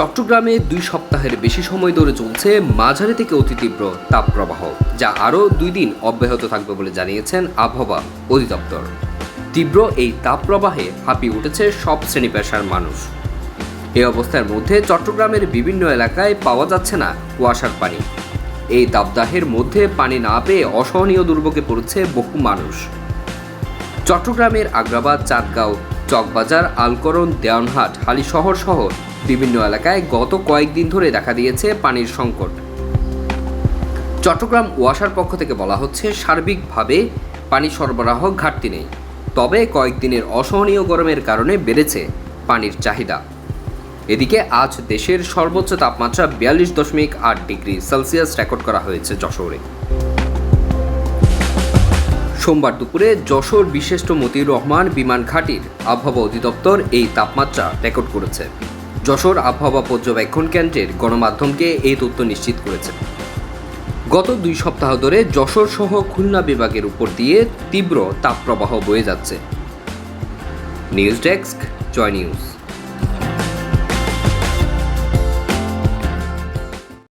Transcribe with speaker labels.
Speaker 1: চট্টগ্রামে দুই সপ্তাহের বেশি সময় ধরে চলছে মাঝারি থেকে অতি তীব্র তাপপ্রবাহ, যা আরও দুই দিন অব্যাহত থাকবে বলে জানিয়েছেন আবহাওয়া অধিদপ্তর। তীব্র এই তাপপ্রবাহে হাঁপিয়ে উঠেছে সব শ্রেণি পেশার মানুষ। এই অবস্থার মধ্যে চট্টগ্রামের বিভিন্ন এলাকায় পাওয়া যাচ্ছে না কুয়াশার পানি। এই দাবদাহের মধ্যে পানি না পেয়ে অসহনীয় দুর্ভোগে পড়ছে বহু মানুষ। চট্টগ্রামের আগ্রাবাদ, চাঁদগাঁও চকবাজার, আলকরণ, দেওয়ানহাট, হালিশহর সহ বিভিন্ন এলাকায় গত কয়েকদিন ধরে দেখা দিয়েছে পানির সংকট। চট্টগ্রাম ওয়াসার পক্ষ থেকে বলা হচ্ছে, সার্বিকভাবে পানি সরবরাহ ঘাটতি নেই। তবে কয়েকদিনের অসহনীয় গরমের কারণে বেড়েছে পানির চাহিদা। এদিকে আজ দেশের সর্বোচ্চ তাপমাত্রা বিয়াল্লিশ দশমিক আট ডিগ্রি সেলসিয়াস রেকর্ড করা হয়েছে যশোরে। সোমবার দুপুরে যশোর বিশিষ্ট মতিউর রহমান বিমান ঘাটির আবহাওয়া অধিদপ্তর এই তাপমাত্রা রেকর্ড করেছে। যশোর আবহাওয়া পর্যবেক্ষণ কেন্দ্রের গণমাধ্যমকে এই তথ্য নিশ্চিত করেছে। গত দুই সপ্তাহ ধরে যশোর সহ খুলনা বিভাগের উপর দিয়ে তীব্র তাপপ্রবাহ বয়ে যাচ্ছে। News desk, Joy news.